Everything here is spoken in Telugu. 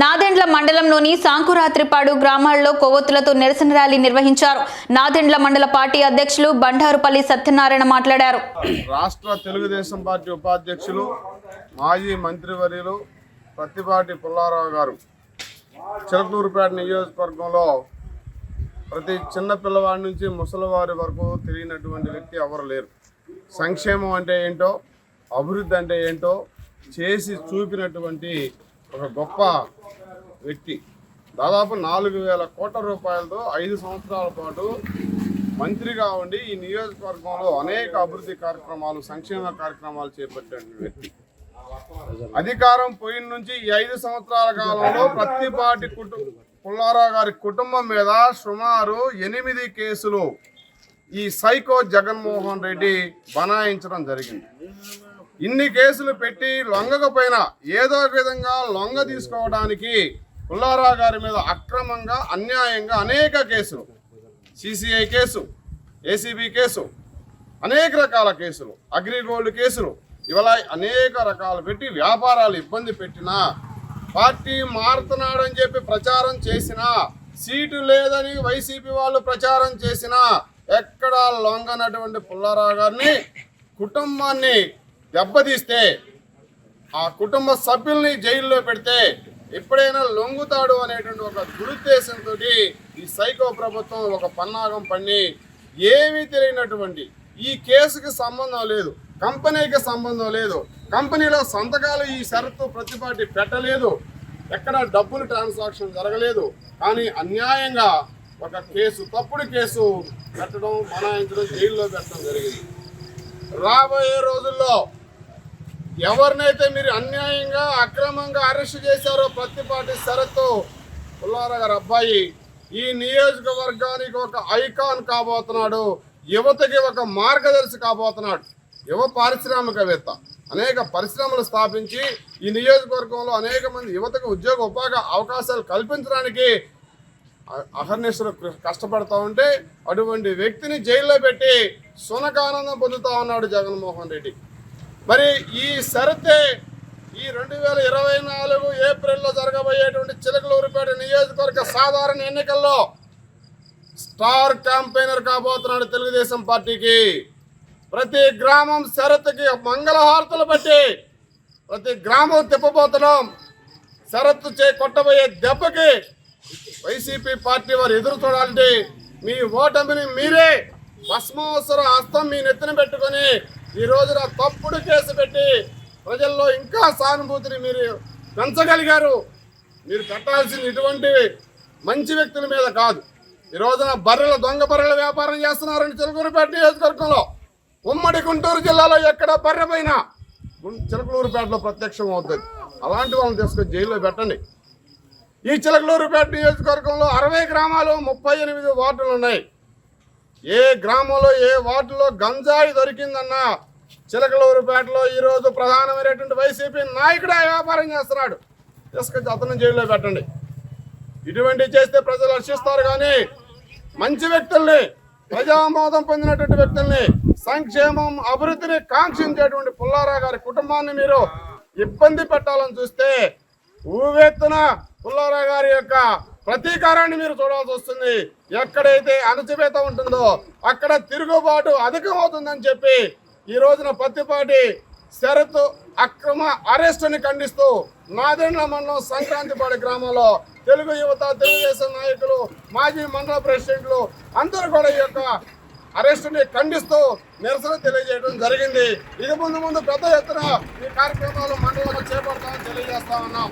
నాదెండ్ల మండలంలోని సాంకురాత్రిపాడు గ్రామాల్లో కొవ్వొత్తులతో నిరసన ర్యాలీ నిర్వహించారు. నాదెండ్ల మండల పార్టీ అధ్యక్షులు బండారుపల్లి సత్యనారాయణ మాట్లాడారు. రాష్ట్ర తెలుగుదేశం పార్టీ ఉపాధ్యక్షులు మాజీ మంత్రివర్యులు ప్రతిపాటి పుల్లారావు గారు. చిలకలూరుపేట నియోజకవర్గంలో ప్రతి చిన్న పిల్లవాడి నుంచి ముసలివారి వరకు తిరిగినటువంటి వ్యక్తి ఎవరు లేరు. సంక్షేమం అంటే ఏంటో అభివృద్ధి అంటే ఏంటో చేసి చూపినటువంటి ఒక గొప్ప వ్యక్తి. దాదాపు నాలుగు వేల కోట్ల రూపాయలతో ఐదు సంవత్సరాల పాటు మంత్రిగా ఉండి ఈ నియోజకవర్గంలో అనేక అభివృద్ధి కార్యక్రమాలు సంక్షేమ కార్యక్రమాలు చేపట్టిన వ్యక్తి. అధికారం పోయిన నుంచి ఈ ఐదు సంవత్సరాల కాలంలో ప్రతిపాటి కుటుంబ పుల్లారావు గారి కుటుంబం మీద సుమారు ఎనిమిది కేసులు ఈ సైకో జగన్మోహన్ రెడ్డి బనాయించడం జరిగింది. ఇన్ని కేసులు పెట్టి లొంగకపోయినా ఏదో ఒక విధంగా లొంగ తీసుకోవడానికి పుల్లారావు గారి మీద అక్రమంగా అన్యాయంగా అనేక కేసులు సిసిఐ కేసు ఏసీబీ కేసు అనేక రకాల కేసులు అగ్రిగోల్డ్ కేసులు ఇవాళ అనేక రకాలు పెట్టి వ్యాపారాలు ఇబ్బంది పెట్టినా పార్టీ మారుతున్నాడని చెప్పి ప్రచారం చేసినా సీటు లేదని వైసీపీ వాళ్ళు ప్రచారం చేసినా ఎక్కడా లొంగనటువంటి పుల్లారావు గారిని కుటుంబాన్ని దెబ్బతీస్తే ఆ కుటుంబ సభ్యుల్ని జైల్లో పెడితే ఎప్పుడైనా లొంగుతాడు అనేటువంటి ఒక దురుద్దేశంతో ఈ సైకో ప్రభుత్వం ఒక పన్నాగం పన్ని ఏమీ తెలియనటువంటి ఈ కేసుకి సంబంధం లేదు కంపెనీకి సంబంధం లేదు కంపెనీలో సంతకాలు ఈ షరతు ప్రతిపాటి పెట్టలేదు ఎక్కడ డబ్బులు ట్రాన్సాక్షన్ జరగలేదు కానీ అన్యాయంగా ఒక కేసు తప్పుడు కేసు పెట్టడం మనాయించడం జైల్లో పెట్టడం జరిగింది. రాబోయే రోజుల్లో ఎవరినైతే మీరు అన్యాయంగా అక్రమంగా అరెస్ట్ చేశారో ప్రతిపాటి షరతు పుల్లారా గారి అబ్బాయి ఈ నియోజకవర్గానికి ఒక ఐకాన్ కాబోతున్నాడు యువతకి ఒక మార్గదర్శి కాబోతున్నాడు యువ పారిశ్రామికవేత్త. అనేక పరిశ్రమలు స్థాపించి ఈ నియోజకవర్గంలో అనేక మంది యువతకు ఉద్యోగ ఉపాధి అవకాశాలు కల్పించడానికి అహర్నిశ్వరు కష్టపడతా ఉంటే అటువంటి వ్యక్తిని జైల్లో పెట్టి సునకానందం పొందుతా ఉన్నాడు జగన్మోహన్ రెడ్డి. మరి ఈ షరతే ఈ రెండు వేల ఇరవై నాలుగు ఏప్రిల్లో జరగబోయేటువంటి చిలకలూరుపేట నియోజకవర్గ సాధారణ ఎన్నికల్లో స్టార్ క్యాంపెయినర్ కాబోతున్నాడు తెలుగుదేశం పార్టీకి. ప్రతి గ్రామం షరతుకి మంగళహారతలు బట్టి ప్రతి గ్రామం తిప్పబోతున్నాం. షరత్తు చే కొట్టబోయే దెబ్బకి వైసీపీ పార్టీ వారు ఎదురు చూడాలంటే మీ ఓటమిని మీరే భస్మావసర హస్తం మీ నెత్తిన పెట్టుకొని ఈ రోజున తప్పుడు కేసు పెట్టి ప్రజల్లో ఇంకా సానుభూతిని మీరు పెంచగలిగారు. మీరు కట్టాల్సింది ఇటువంటి మంచి వ్యక్తుల మీద కాదు. ఈ రోజున బర్రెల దొంగ బర్రెల వ్యాపారం చేస్తున్నారని చిలకూరుపేట నియోజకవర్గంలో. ఉమ్మడి గుంటూరు జిల్లాలో ఎక్కడ బర్రె పైన చిలకలూరుపేటలో ప్రత్యక్షం అవుతుంది అలాంటి వాళ్ళని తీసుకొని జైల్లో పెట్టండి. ఈ చిలకలూరుపేట నియోజకవర్గంలో అరవై గ్రామాలు ముప్పై ఎనిమిది వార్డులు ఉన్నాయి. ఏ గ్రామంలో ఏ వార్డులో గంజాయి దొరికిందన్నా చిలకలూరుపేటలో ఈరోజు ప్రధానమైనటువంటి వైసీపీ నాయకుడే వ్యాపారం చేస్తున్నాడు. తీసుకొచ్చి అతను జైల్లో పెట్టండి. ఇటువంటివి చేస్తే ప్రజలు హర్షిస్తారు కానీ మంచి వ్యక్తుల్ని ప్రజామోదం పొందినటువంటి వ్యక్తుల్ని సంక్షేమం అభివృద్ధిని కాంక్షించేటువంటి పుల్లారా గారి కుటుంబాన్ని మీరు ఇబ్బంది పెట్టాలని చూస్తే ఊవెత్తున పుల్లారా గారి యొక్క ప్రతీకారాన్ని మీరు చూడాల్సి వస్తుంది. ఎక్కడైతే అణచివేత ఉంటుందో అక్కడ తిరుగుబాటు అధికమవుతుందని చెప్పి ఈ రోజున పత్తిపాటి షరతు అక్రమ అరెస్టుని ఖండిస్తూ నాదెండ్ల మండలం సంక్రాంతిపాడి గ్రామంలో తెలుగు యువత తెలుగుదేశం నాయకులు మాజీ మండల ప్రెసిడెంట్లు అందరూ కూడా ఈ యొక్క అరెస్టుని ఖండిస్తూ నిరసన తెలియజేయడం జరిగింది. ఇది ముందు ముందు పెద్ద ఎత్తున ఈ కార్యక్రమాలు మండలంలో చేపడతామని తెలియజేస్తా ఉన్నాం.